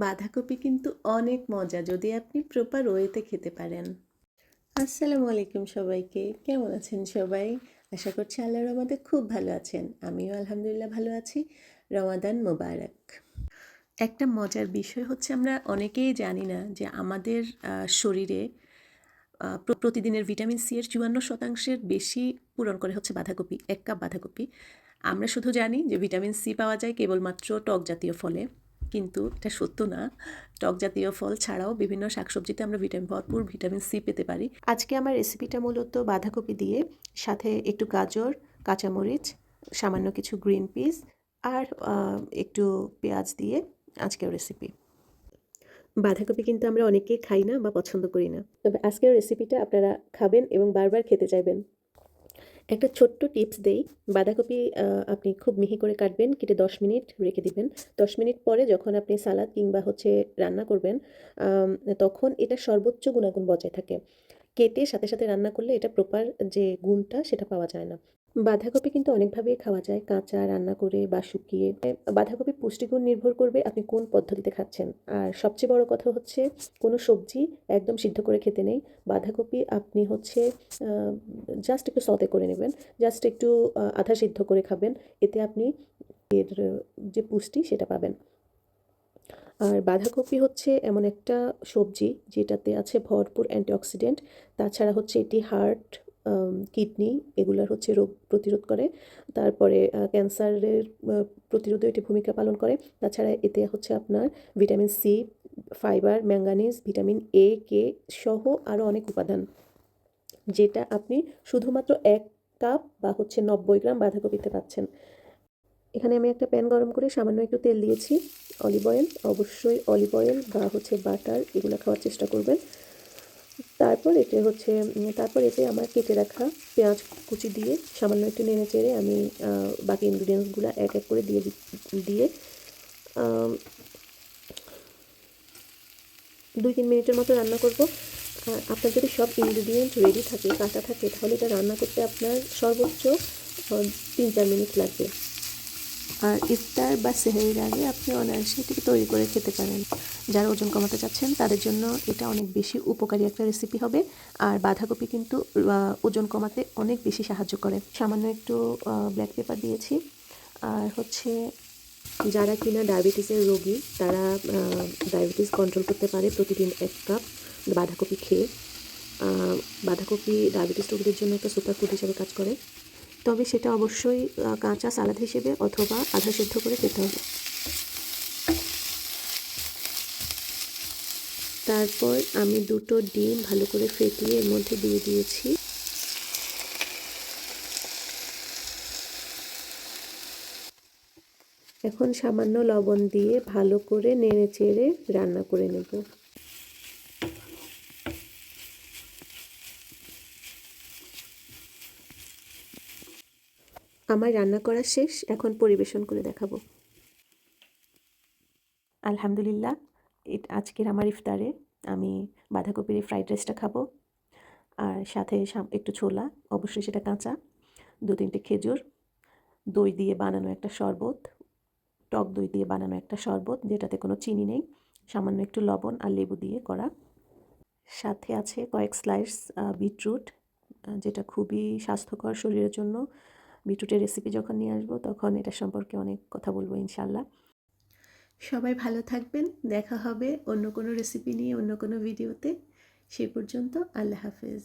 বাঁধাকপি কিন্তু অনেক মজা, যদি আপনি প্রপার ওয়েতে খেতে পারেন। আসসালামু আলাইকুম সবাইকে, কেমন আছেন সবাই? আশা করছি আল্লাহর রহমতে খুব ভালো আছেন। আমিও আলহামদুলিল্লাহ ভালো আছি। রমাদান মোবারক। একটা মজার বিষয় হচ্ছে, আমরা অনেকেই জানি না যে আমাদের শরীরে প্রতিদিনের ভিটামিন সি এর চুয়ান্ন শতাংশের বেশি পূরণ করে হচ্ছে বাঁধাকপি, এক কাপ বাঁধাকপি। আমরা শুধু জানি যে ভিটামিন সি পাওয়া যায় কেবলমাত্র টক জাতীয় ফলে। কিন্তু এটা সত্য না। টক জাতীয় ফল ছাড়াও বিভিন্ন শাকসবজিতে আমরা ভিটামিন, ভরপুর ভিটামিন সি পেতে পারি। আজকে আমার রেসিপিটা মূলত বাঁধাকপি দিয়ে, সাথে একটু গাজর, কাঁচামরিচ, সামান্য কিছু গ্রিন পিস আর একটু পেঁয়াজ দিয়ে আজকের রেসিপি। বাঁধাকপি কিন্তু আমরা অনেকেই খাই না বা পছন্দ করি না। তবে আজকের রেসিপিটা আপনারা খাবেন এবং বারবার খেতে চাইবেন। একটা ছোট্ট টিপস দেই। বাঁধাকপি আপনি খুব মিহি করে কাটবেন, কেটে দশ মিনিট রেখে দিবেন। দশ মিনিট পরে যখন আপনি সালাদ কিংবা হচ্ছে রান্না করবেন তখন এটা সর্বোচ্চ গুণাগুণ বজায় থাকে। কেটে সাথে সাথে রান্না করলে এটা প্রপার যে গুণটা সেটা পাওয়া যায় না। বাঁধাকপি কিন্তু অনেকভাবেই খাওয়া যায়, কাঁচা রান্না করে বা শুকিয়ে। বাঁধাকপি পুষ্টিগুণ নির্ভর করবে আপনি কোন পদ্ধতিতে খাচ্ছেন। আর সবচেয়ে বড় কথা হচ্ছে, কোনো সবজি একদম সিদ্ধ করে খেতে নেই। বাঁধাকপি আপনি হচ্ছে জাস্ট একটু সতে করে নেবেন। জাস্ট একটু আধা সিদ্ধ করে খাবেন। এতে আপনি এর যে পুষ্টি সেটা পাবেন। আর বাঁধাকপি হচ্ছে এমন একটা সবজি যেটাতে আছে ভরপুর অ্যান্টিঅক্সিডেন্ট তাছাড়া হচ্ছে এটি হার্ট কিডনি এগুলোর হচ্ছে রোগ প্রতিরোধ করে। তারপরে ক্যান্সারের প্রতিরোধে এটি ভূমিকা পালন করে। তাছাড়া এতে হচ্ছে আপনার vitamin C, fibre, manganese, vitamin A, K সহ আরও অনেক উপাদান। যেটা আপনি শুধুমাত্র এক কাপ বা হচ্ছে নব্বই গ্রাম বাঁধাকপিতে পাচ্ছেন। এখানে আমি একটা প্যান গরম করে সামান্য একটু তেল দিয়েছি। অলিভ অয়েল, অবশ্যই অলিভ অয়েল বা হচ্ছে বাটার এগুলো খাওয়ার চেষ্টা করবেন। তারপর এতে হচ্ছে তারপর এতে আমার কেটে রাখা পেঁয়াজ কুচি দিয়ে সামান্য একটু নেড়ে চেড়ে আমি বাকি ইনগ্রিডিয়েন্টসগুলো এক এক করে দিয়ে দিয়ে দুই তিন মিনিটের মতো রান্না করব। আপনার যদি সব ইনগ্রিডিয়েন্ট রেডি থাকে কাটা থাকে, তাহলে এটা রান্না করতে আপনার সর্বোচ্চ তিন চার মিনিট লাগবে। আর ইফতার বা সেহেরির আগে আপনি অনায়াসে এটাকে তৈরি করে খেতে পারেন। যারা ওজন কমাতে চাচ্ছেন, তাদের জন্য এটা অনেক বেশি উপকারী একটা রেসিপি হবে। আর বাঁধাকপি কিন্তু ওজন কমাতে অনেক বেশি সাহায্য করে। সামান্য একটু ব্ল্যাক পেপার দিয়েছি। আর হচ্ছে, যারা কিনা ডায়াবেটিসের রোগী, তারা ডায়াবেটিস কন্ট্রোল করতে পারে প্রতিদিন এক কাপ বাঁধাকপি খেয়ে। বাঁধাকপি ডায়াবেটিস রোগীদের জন্য একটা সুপার ফুড হিসেবে কাজ করে। তবে সেটা অবশ্যই কাঁচা সালাদ হিসেবে অথবা আধা সিদ্ধ করে খেতে হবে। তারপর আমি দুটো ডিম ভালো করে ফেটিয়ে এর মধ্যে দিয়ে দিয়েছি। এখন সামান্য লবণ দিয়ে ভালো করে নেড়ে চেড়ে রান্না করে নেব। আমার রান্না করা শেষ, এখন পরিবেশন করে দেখাবো। আলহামদুলিল্লাহ আজকের আমার ইফতারে আমি বাঁধাকপির ফ্রাইড রাইসটা খাব। আর সাথে একটু ছোলা, অবশ্যই সেটা কাঁচা, দু তিনটে খেজুর, দই দিয়ে বানানো একটা শরবত, টক দই দিয়ে বানানো একটা শরবত, যেটাতে কোনো চিনি নেই, সামান্য একটু লবণ আর লেবু দিয়ে করা। সাথে আছে কয়েক স্লাইস বিটরুট যেটা খুবই স্বাস্থ্যকর শরীরের জন্য বিটরুটের রেসিপি যখন নিয়ে আসব, তখন এটা সম্পর্কে অনেক কথা বলব ইনশাল্লাহ সবাই ভালো থাকবেন, দেখা হবে অন্য কোনো রেসিপি নিয়ে অন্য কোনো ভিডিওতে সে পর্যন্ত আল্লাহ হাফেজ।